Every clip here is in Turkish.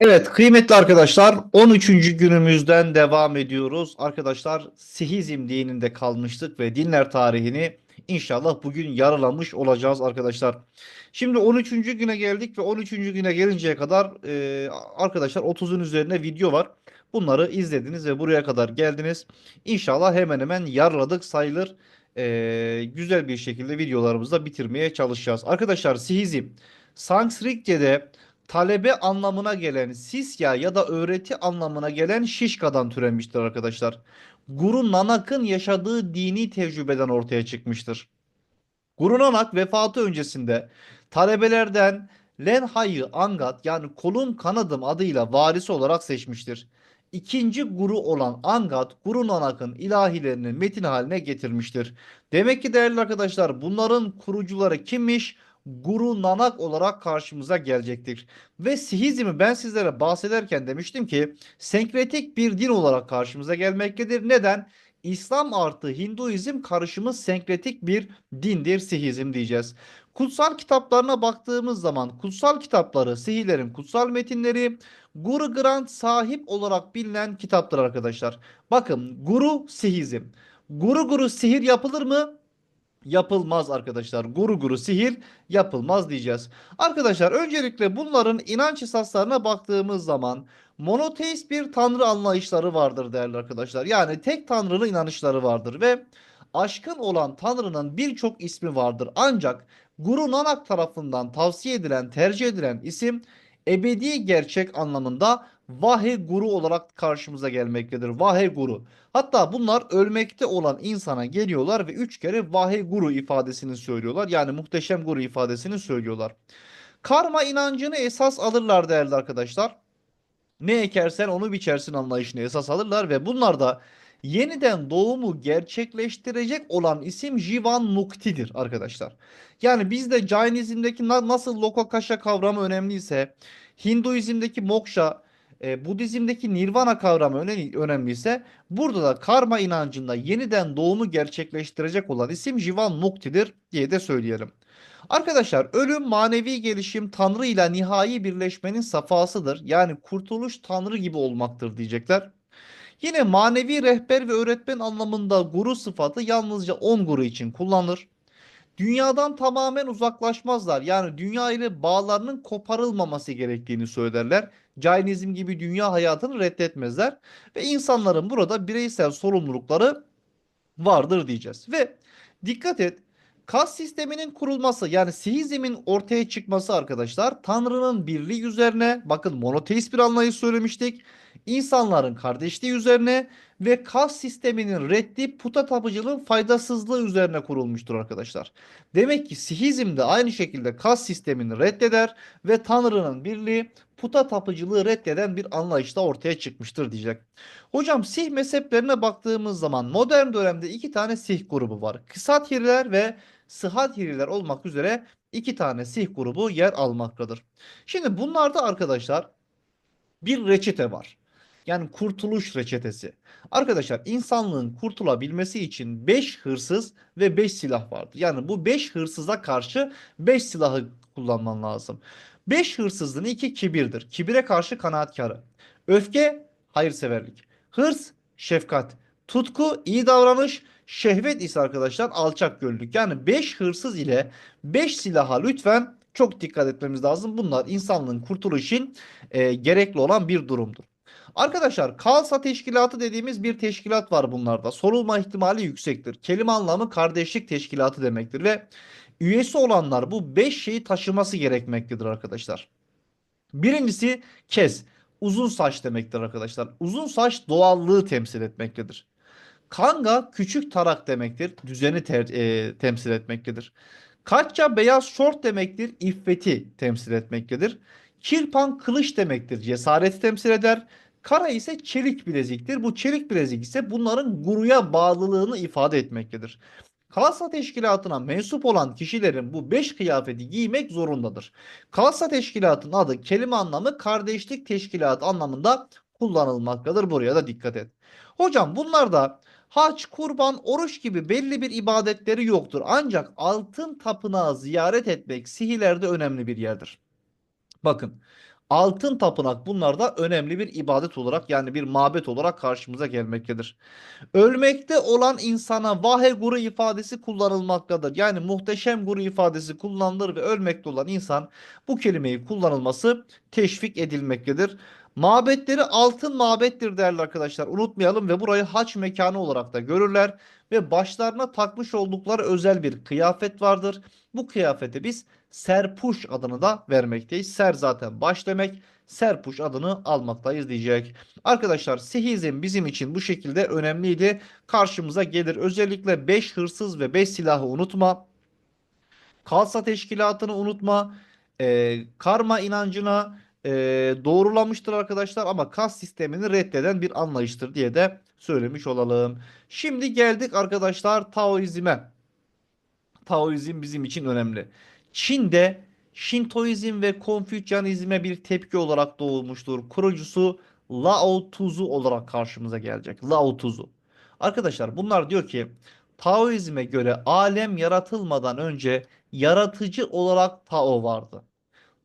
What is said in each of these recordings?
Evet kıymetli arkadaşlar 13. günümüzden devam ediyoruz. Arkadaşlar Sihizm dininde kalmıştık ve dinler tarihini inşallah bugün yarılamış olacağız arkadaşlar. Şimdi 13. güne geldik ve 13. güne gelinceye kadar e, arkadaşlar 30'un üzerine video var. Bunları izlediniz ve buraya kadar geldiniz. İnşallah hemen hemen yarıladık sayılır. E, güzel bir şekilde videolarımızı da bitirmeye çalışacağız. Arkadaşlar Sihizm Sanskritçe'de talebe anlamına gelen sisya ya da öğreti anlamına gelen şişkadan türemiştir arkadaşlar. Guru Nanak'ın yaşadığı dini tecrübeden ortaya çıkmıştır. Guru Nanak vefatı öncesinde talebelerden Lenha'yı Angat yani kolum kanadım adıyla varisi olarak seçmiştir. İkinci guru olan Angat, Guru Nanak'ın ilahilerini metin haline getirmiştir. Demek ki değerli arkadaşlar bunların kurucuları kimmiş? Guru Nanak olarak karşımıza gelecektir. Ve Sihizmi ben sizlere bahsederken demiştim ki senkretik bir din olarak karşımıza gelmektedir. Neden? İslam artı Hinduizm karışımı senkretik bir dindir Sihizm diyeceğiz. Kutsal kitaplarına baktığımız zaman kutsal kitapları, sihirlerin kutsal metinleri Guru Granth sahip olarak bilinen kitaptır arkadaşlar. Bakın Guru Sihizm. Guru Guru sihir yapılır mı? Yapılmaz arkadaşlar. Guru guru sihir yapılmaz diyeceğiz. Arkadaşlar öncelikle bunların inanç esaslarına baktığımız zaman monoteist bir tanrı anlayışları vardır değerli arkadaşlar. Yani tek tanrılı inanışları vardır ve aşkın olan tanrının birçok ismi vardır. Ancak Guru Nanak tarafından tavsiye edilen, tercih edilen isim ebedi gerçek anlamında Vahe Guru olarak karşımıza gelmektedir. Vahe Guru. Hatta bunlar ölmekte olan insana geliyorlar ve üç kere Vahe Guru ifadesini söylüyorlar. Yani muhteşem Guru ifadesini söylüyorlar. Karma inancını esas alırlar değerli arkadaşlar. Ne ekersen onu biçersin anlayışını esas alırlar ve bunlar da yeniden doğumu gerçekleştirecek olan isim Jivan Mukti'dir arkadaşlar. Yani bizde Jainizm'deki na- nasıl Lokakasha kavramı önemliyse, Hinduizm'deki Moksha, e, Budizm'deki Nirvana kavramı önemli, önemliyse burada da karma inancında yeniden doğumu gerçekleştirecek olan isim Jivan Mukti'dir diye de söyleyelim. Arkadaşlar ölüm manevi gelişim Tanrı ile nihai birleşmenin safhasıdır. Yani kurtuluş Tanrı gibi olmaktır diyecekler. Yine manevi rehber ve öğretmen anlamında guru sıfatı yalnızca 10 guru için kullanılır. Dünyadan tamamen uzaklaşmazlar. Yani dünya ile bağlarının koparılmaması gerektiğini söylerler. Cainizm gibi dünya hayatını reddetmezler. Ve insanların burada bireysel sorumlulukları vardır diyeceğiz. Ve dikkat et kas sisteminin kurulması yani Sihizm'in ortaya çıkması arkadaşlar Tanrı'nın birliği üzerine bakın monoteist bir anlayış söylemiştik. İnsanların kardeşliği üzerine ve kas sisteminin reddi puta tapıcılığın faydasızlığı üzerine kurulmuştur arkadaşlar. Demek ki Sihizm de aynı şekilde kas sistemini reddeder ve Tanrı'nın birliği puta tapıcılığı reddeden bir anlayışla ortaya çıkmıştır diyecek. Hocam Sih mezheplerine baktığımız zaman modern dönemde iki tane Sih grubu var. Kısathiriler ve Sıhathiriler olmak üzere iki tane Sih grubu yer almaktadır. Şimdi bunlarda arkadaşlar bir reçete var. Yani kurtuluş reçetesi. Arkadaşlar insanlığın kurtulabilmesi için 5 hırsız ve 5 silah vardır. Yani bu 5 hırsıza karşı 5 silahı kullanman lazım. 5 hırsızlığın iki kibirdir. Kibire karşı kanaatkarı. Öfke hayırseverlik. Hırs şefkat. Tutku iyi davranış. Şehvet ise arkadaşlar alçak gönüllülük. Yani 5 hırsız ile 5 silaha lütfen çok dikkat etmemiz lazım. Bunlar insanlığın kurtuluşu için e, gerekli olan bir durumdur. Arkadaşlar Kalsa teşkilatı dediğimiz bir teşkilat var bunlarda. Sorulma ihtimali yüksektir. Kelime anlamı kardeşlik teşkilatı demektir ve üyesi olanlar bu 5 şeyi taşıması gerekmektedir arkadaşlar. Birincisi kez. Uzun saç demektir arkadaşlar. Uzun saç doğallığı temsil etmektedir. Kanga küçük tarak demektir. Düzeni ter- e, temsil etmektedir. Katça beyaz şort demektir. İffeti temsil etmektedir. Kirpan kılıç demektir. Cesareti temsil eder. Kara ise çelik bileziktir. Bu çelik bilezik ise bunların guruya bağlılığını ifade etmektedir. Kalsa teşkilatına mensup olan kişilerin bu beş kıyafeti giymek zorundadır. Kalsa teşkilatın adı kelime anlamı kardeşlik teşkilatı anlamında kullanılmaktadır. Buraya da dikkat et. Hocam bunlarda haç, kurban, oruç gibi belli bir ibadetleri yoktur. Ancak altın tapınağı ziyaret etmek sihirlerde önemli bir yerdir. Bakın Altın tapınak bunlar da önemli bir ibadet olarak yani bir mabet olarak karşımıza gelmektedir. Ölmekte olan insana vahe guru ifadesi kullanılmaktadır. Yani muhteşem guru ifadesi kullanılır ve ölmekte olan insan bu kelimeyi kullanılması teşvik edilmektedir. Mabetleri altın mabettir değerli arkadaşlar. Unutmayalım ve burayı haç mekanı olarak da görürler ve başlarına takmış oldukları özel bir kıyafet vardır. Bu kıyafete biz serpuş adını da vermekteyiz. Ser zaten baş demek. Serpuş adını almaktayız diyecek. Arkadaşlar sihizm bizim için bu şekilde önemliydi. Karşımıza gelir. Özellikle 5 hırsız ve 5 silahı unutma. Kalsa teşkilatını unutma. Ee, karma inancına e, doğrulamıştır arkadaşlar ama kas sistemini reddeden bir anlayıştır diye de söylemiş olalım. Şimdi geldik arkadaşlar Taoizm'e. Taoizm bizim için önemli. Çin'de Şintoizm ve Konfüçyanizme bir tepki olarak doğmuştur. Kurucusu Lao Tzu olarak karşımıza gelecek. Lao Tzu. Arkadaşlar bunlar diyor ki Taoizme göre alem yaratılmadan önce yaratıcı olarak Tao vardı.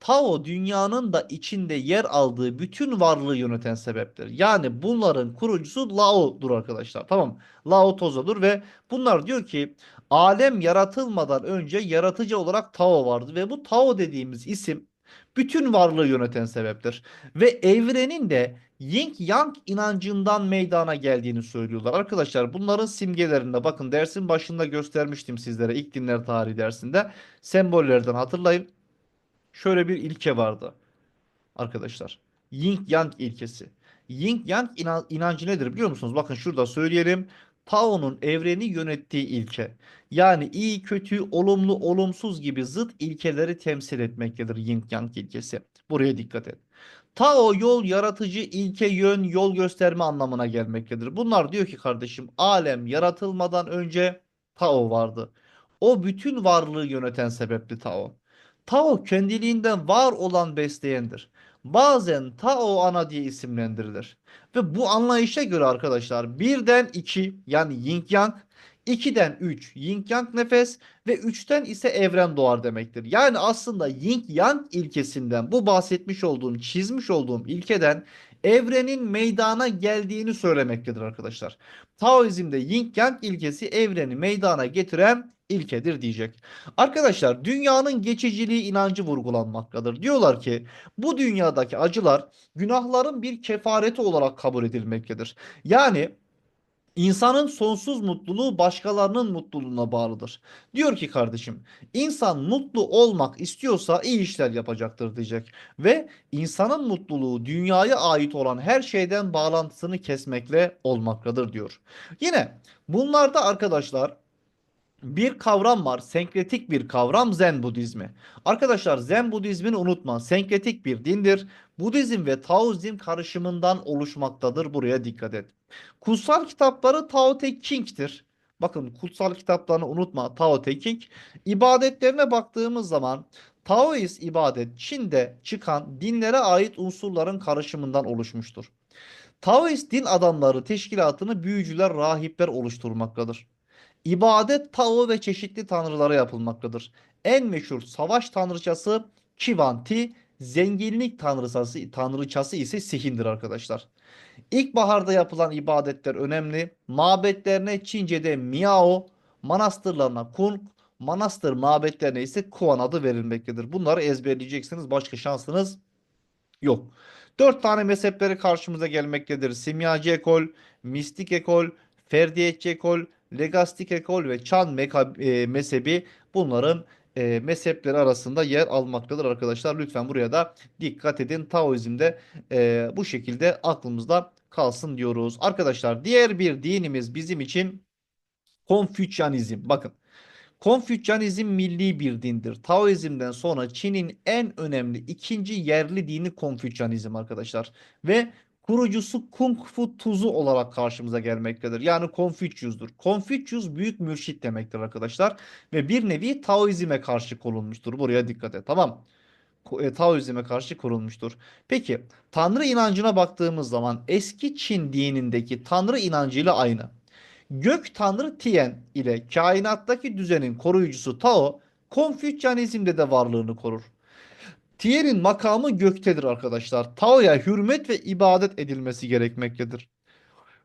Tao dünyanın da içinde yer aldığı bütün varlığı yöneten sebeptir. Yani bunların kurucusu Lao'dur arkadaşlar. Tamam. Lao Tzu'dur ve bunlar diyor ki alem yaratılmadan önce yaratıcı olarak Tao vardı ve bu Tao dediğimiz isim bütün varlığı yöneten sebeptir. Ve evrenin de Yin Yang inancından meydana geldiğini söylüyorlar. Arkadaşlar bunların simgelerinde bakın dersin başında göstermiştim sizlere ilk dinler tarihi dersinde. Sembollerden hatırlayın şöyle bir ilke vardı arkadaşlar. Yin Yang ilkesi. Yin Yang inan- inancı nedir biliyor musunuz? Bakın şurada söyleyelim. Tao'nun evreni yönettiği ilke. Yani iyi, kötü, olumlu, olumsuz gibi zıt ilkeleri temsil etmektedir Yin Yang ilkesi. Buraya dikkat et. Tao yol yaratıcı ilke yön yol gösterme anlamına gelmektedir. Bunlar diyor ki kardeşim alem yaratılmadan önce Tao vardı. O bütün varlığı yöneten sebepli Tao. Tao kendiliğinden var olan besleyendir. Bazen Tao ana diye isimlendirilir. Ve bu anlayışa göre arkadaşlar birden 2 yani yin yang, 2'den 3 yin yang nefes ve 3'ten ise evren doğar demektir. Yani aslında yin yang ilkesinden bu bahsetmiş olduğum, çizmiş olduğum ilkeden evrenin meydana geldiğini söylemektedir arkadaşlar. Taoizmde yin yang ilkesi evreni meydana getiren ilkedir diyecek. Arkadaşlar dünyanın geçiciliği inancı vurgulanmaktadır. Diyorlar ki bu dünyadaki acılar günahların bir kefareti olarak kabul edilmektedir. Yani İnsanın sonsuz mutluluğu başkalarının mutluluğuna bağlıdır. Diyor ki kardeşim, insan mutlu olmak istiyorsa iyi işler yapacaktır diyecek. Ve insanın mutluluğu dünyaya ait olan her şeyden bağlantısını kesmekle olmaktadır diyor. Yine bunlarda arkadaşlar bir kavram var. Senkretik bir kavram Zen Budizmi. Arkadaşlar Zen Budizmini unutma. Senkretik bir dindir. Budizm ve Taoizm karışımından oluşmaktadır. Buraya dikkat et. Kutsal kitapları Tao Te Ching'tir. Bakın kutsal kitaplarını unutma. Tao Te Ching. İbadetlerine baktığımız zaman Taoist ibadet Çin'de çıkan dinlere ait unsurların karışımından oluşmuştur. Taoist din adamları teşkilatını büyücüler, rahipler oluşturmaktadır. İbadet Tao ve çeşitli tanrılara yapılmaktadır. En meşhur savaş tanrıçası Kivanti, zenginlik tanrıçası, tanrıçası ise Sihin'dir arkadaşlar. İlkbaharda yapılan ibadetler önemli. Mabetlerine Çince'de Miao, manastırlarına Kung, manastır mabetlerine ise Kuan adı verilmektedir. Bunları ezberleyeceksiniz. Başka şansınız yok. Dört tane mezhepleri karşımıza gelmektedir. Simyacı ekol, mistik ekol, ferdiyetçi ekol, legastik ekol ve Çan e, mezhebi bunların e, mezhepleri arasında yer almaktadır arkadaşlar. Lütfen buraya da dikkat edin. Taoizm'de e, bu şekilde aklımızda kalsın diyoruz. Arkadaşlar diğer bir dinimiz bizim için Konfüçyanizm. Bakın Konfüçyanizm milli bir dindir. Taoizm'den sonra Çin'in en önemli ikinci yerli dini Konfüçyanizm arkadaşlar. Ve kurucusu Kung Fu Tuzu olarak karşımıza gelmektedir. Yani Konfüçyüs'dür. Konfüçyüs büyük mürşit demektir arkadaşlar. Ve bir nevi Taoizm'e karşı konulmuştur. Buraya dikkat et. Tamam. E, Taoizm'e karşı kurulmuştur. Peki Tanrı inancına baktığımız zaman eski Çin dinindeki Tanrı inancıyla aynı. Gök Tanrı Tien ile kainattaki düzenin koruyucusu Tao, Konfüçyanizmde de varlığını korur. Tier'in makamı göktedir arkadaşlar. Tao'ya hürmet ve ibadet edilmesi gerekmektedir.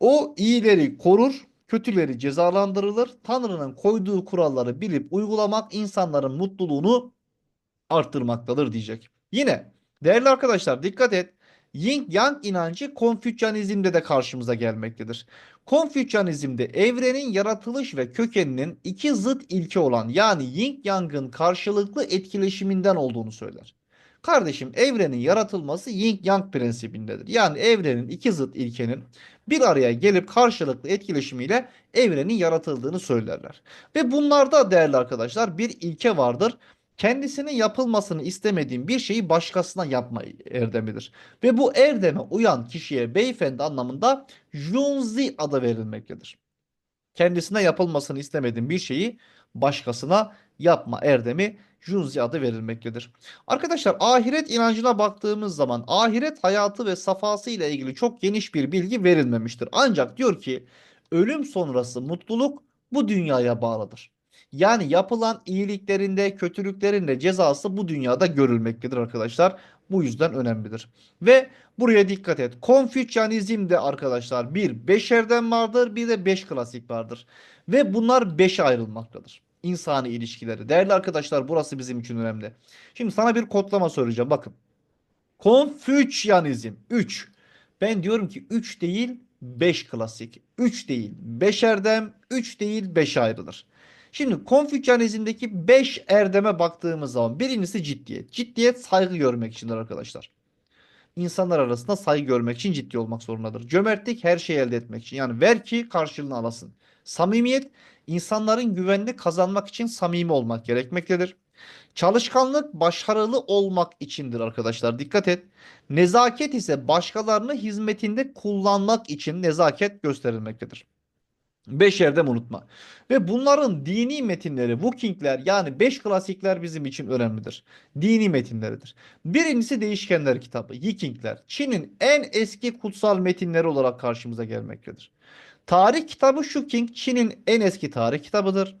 O iyileri korur, kötüleri cezalandırılır. Tanrı'nın koyduğu kuralları bilip uygulamak insanların mutluluğunu arttırmaktadır diyecek. Yine değerli arkadaşlar dikkat et. Yin Yang inancı Konfüçyanizmde de karşımıza gelmektedir. Konfüçyanizmde evrenin yaratılış ve kökeninin iki zıt ilke olan yani Yin Yang'ın karşılıklı etkileşiminden olduğunu söyler. Kardeşim evrenin yaratılması Yin Yang prensibindedir. Yani evrenin iki zıt ilkenin bir araya gelip karşılıklı etkileşimiyle evrenin yaratıldığını söylerler. Ve bunlarda değerli arkadaşlar bir ilke vardır kendisinin yapılmasını istemediğin bir şeyi başkasına yapma erdemidir. Ve bu erdeme uyan kişiye beyefendi anlamında Junzi adı verilmektedir. Kendisine yapılmasını istemediğin bir şeyi başkasına yapma erdemi Junzi adı verilmektedir. Arkadaşlar ahiret inancına baktığımız zaman ahiret hayatı ve safhası ile ilgili çok geniş bir bilgi verilmemiştir. Ancak diyor ki ölüm sonrası mutluluk bu dünyaya bağlıdır. Yani yapılan iyiliklerinde, kötülüklerinde cezası bu dünyada görülmektedir arkadaşlar. Bu yüzden önemlidir. Ve buraya dikkat et. Konfüçyanizmde arkadaşlar bir beş erdem vardır, bir de beş klasik vardır. Ve bunlar beşe ayrılmaktadır. İnsani ilişkileri. Değerli arkadaşlar burası bizim için önemli. Şimdi sana bir kodlama söyleyeceğim. Bakın. Konfüçyanizm 3. Ben diyorum ki 3 değil 5 klasik. 3 değil 5 erdem, 3 değil 5 ayrılır. Şimdi Konfüçyanizmdeki 5 erdeme baktığımız zaman birincisi ciddiyet. Ciddiyet saygı görmek içindir arkadaşlar. İnsanlar arasında saygı görmek için ciddi olmak zorundadır. Cömertlik her şeyi elde etmek için. Yani ver ki karşılığını alasın. Samimiyet insanların güvenini kazanmak için samimi olmak gerekmektedir. Çalışkanlık başarılı olmak içindir arkadaşlar. Dikkat et. Nezaket ise başkalarını hizmetinde kullanmak için nezaket gösterilmektedir. Beş erdem unutma. Ve bunların dini metinleri, Wookingler yani beş klasikler bizim için önemlidir. Dini metinleridir. Birincisi Değişkenler kitabı, Yikingler. Çin'in en eski kutsal metinleri olarak karşımıza gelmektedir. Tarih kitabı Shuking, Çin'in en eski tarih kitabıdır.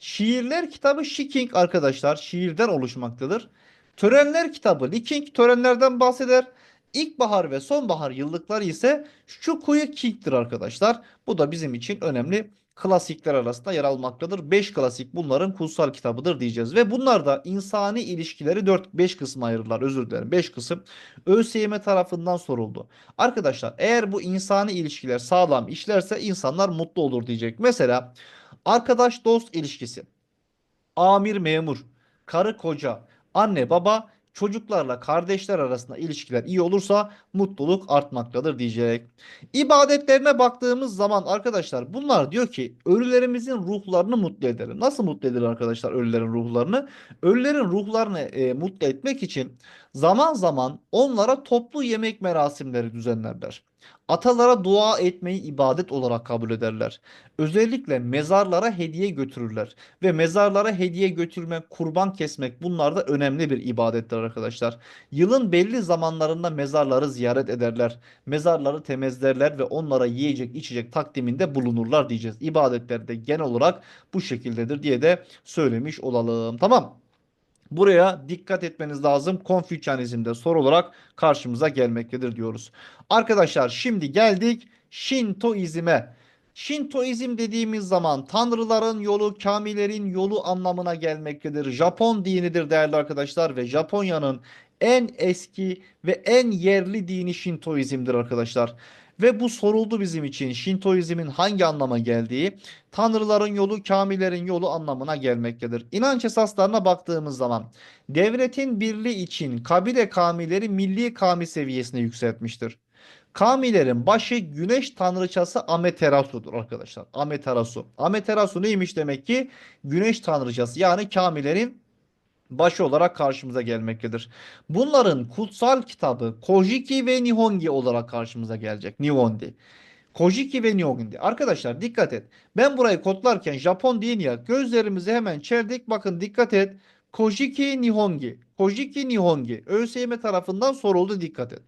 Şiirler kitabı Shiking arkadaşlar şiirden oluşmaktadır. Törenler kitabı Liking törenlerden bahseder. İlkbahar ve sonbahar yıllıkları ise Shukuyu King'tir arkadaşlar. Bu da bizim için önemli klasikler arasında yer almaktadır. 5 klasik bunların kutsal kitabıdır diyeceğiz. Ve bunlar da insani ilişkileri 4-5 kısma ayırırlar. Özür dilerim 5 kısım. ÖSYM tarafından soruldu. Arkadaşlar eğer bu insani ilişkiler sağlam işlerse insanlar mutlu olur diyecek. Mesela arkadaş dost ilişkisi, amir memur, karı koca, anne baba çocuklarla kardeşler arasında ilişkiler iyi olursa mutluluk artmaktadır diyecek. İbadetlerine baktığımız zaman arkadaşlar bunlar diyor ki ölülerimizin ruhlarını mutlu edelim. Nasıl mutlu edilir arkadaşlar ölülerin ruhlarını? Ölülerin ruhlarını e, mutlu etmek için zaman zaman onlara toplu yemek merasimleri düzenlerler. Atalara dua etmeyi ibadet olarak kabul ederler. Özellikle mezarlara hediye götürürler. Ve mezarlara hediye götürmek, kurban kesmek bunlar da önemli bir ibadettir arkadaşlar. Yılın belli zamanlarında mezarları ziyaret ederler. Mezarları temizlerler ve onlara yiyecek içecek takdiminde bulunurlar diyeceğiz. İbadetler de genel olarak bu şekildedir diye de söylemiş olalım. Tamam. Buraya dikkat etmeniz lazım. Konfüçyanizmde soru olarak karşımıza gelmektedir diyoruz. Arkadaşlar şimdi geldik Şintoizme. Şintoizm dediğimiz zaman tanrıların yolu, kamilerin yolu anlamına gelmektedir. Japon dinidir değerli arkadaşlar ve Japonya'nın en eski ve en yerli dini Şintoizmdir arkadaşlar. Ve bu soruldu bizim için. Şintoizmin hangi anlama geldiği, tanrıların yolu, kamilerin yolu anlamına gelmektedir. İnanç esaslarına baktığımız zaman devletin birliği için kabile kamileri milli kami seviyesine yükseltmiştir. Kamilerin başı güneş tanrıçası Ameterasu'dur arkadaşlar. Ameterasu. Ameterasu neymiş demek ki? Güneş tanrıçası yani kamilerin başı olarak karşımıza gelmektedir. Bunların kutsal kitabı Kojiki ve Nihongi olarak karşımıza gelecek. Nihongi. Kojiki ve Nihongi. Arkadaşlar dikkat et. Ben burayı kodlarken Japon değil ya gözlerimizi hemen çerdik. Bakın dikkat et. Kojiki Nihongi. Kojiki Nihongi. ÖSYM tarafından soruldu dikkat et.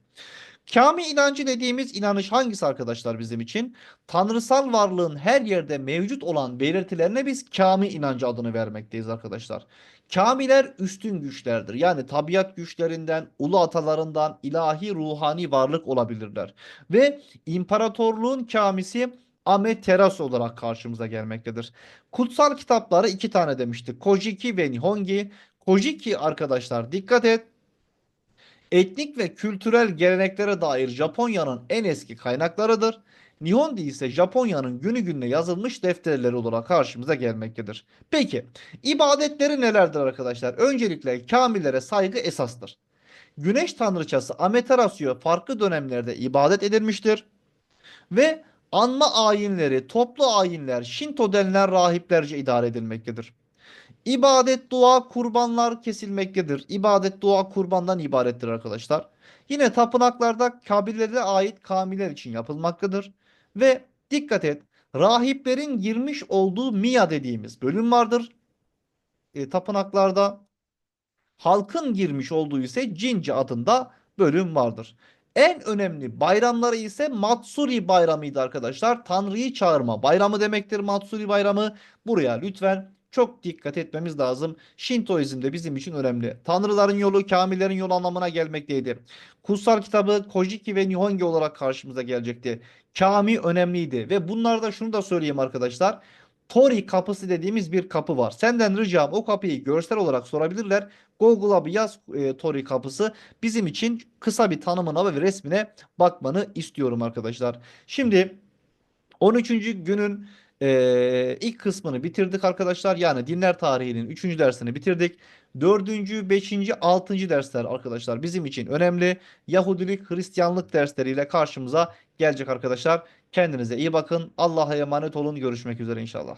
Kâmi inancı dediğimiz inanış hangisi arkadaşlar bizim için? Tanrısal varlığın her yerde mevcut olan belirtilerine biz kâmi inancı adını vermekteyiz arkadaşlar. Kâmiler üstün güçlerdir. Yani tabiat güçlerinden, ulu atalarından ilahi ruhani varlık olabilirler. Ve imparatorluğun kâmisi Amaterasu olarak karşımıza gelmektedir. Kutsal kitapları iki tane demiştik. Kojiki ve Nihongi. Kojiki arkadaşlar dikkat et. Etnik ve kültürel geleneklere dair Japonya'nın en eski kaynaklarıdır. Nihongi ise Japonya'nın günü gününe yazılmış defterleri olarak karşımıza gelmektedir. Peki, ibadetleri nelerdir arkadaşlar? Öncelikle kamillere saygı esastır. Güneş tanrıçası Amaterasu'ya farklı dönemlerde ibadet edilmiştir. Ve anma ayinleri, toplu ayinler, Shinto denilen rahiplerce idare edilmektedir. İbadet, dua, kurbanlar kesilmektedir. İbadet, dua, kurbandan ibarettir arkadaşlar. Yine tapınaklarda kabirlere ait kamiler için yapılmaktadır. Ve dikkat et, rahiplerin girmiş olduğu miya dediğimiz bölüm vardır. E, tapınaklarda halkın girmiş olduğu ise Cinci adında bölüm vardır. En önemli bayramları ise Matsuri bayramıydı arkadaşlar. Tanrı'yı çağırma bayramı demektir Matsuri bayramı. Buraya lütfen çok dikkat etmemiz lazım. Şintoizm de bizim için önemli. Tanrıların yolu, kamillerin yolu anlamına gelmekteydi. Kutsal kitabı Kojiki ve Nihongi olarak karşımıza gelecekti. Kami önemliydi ve bunlarda şunu da söyleyeyim arkadaşlar. Tori kapısı dediğimiz bir kapı var. Senden ricam o kapıyı görsel olarak sorabilirler. Google'a bir yaz e, Tori kapısı. Bizim için kısa bir tanımına ve resmine bakmanı istiyorum arkadaşlar. Şimdi 13. günün e, ilk kısmını bitirdik arkadaşlar. Yani dinler tarihinin 3. dersini bitirdik. 4. 5. 6. dersler arkadaşlar bizim için önemli. Yahudilik, Hristiyanlık dersleriyle karşımıza gelecek arkadaşlar. Kendinize iyi bakın. Allah'a emanet olun. Görüşmek üzere inşallah.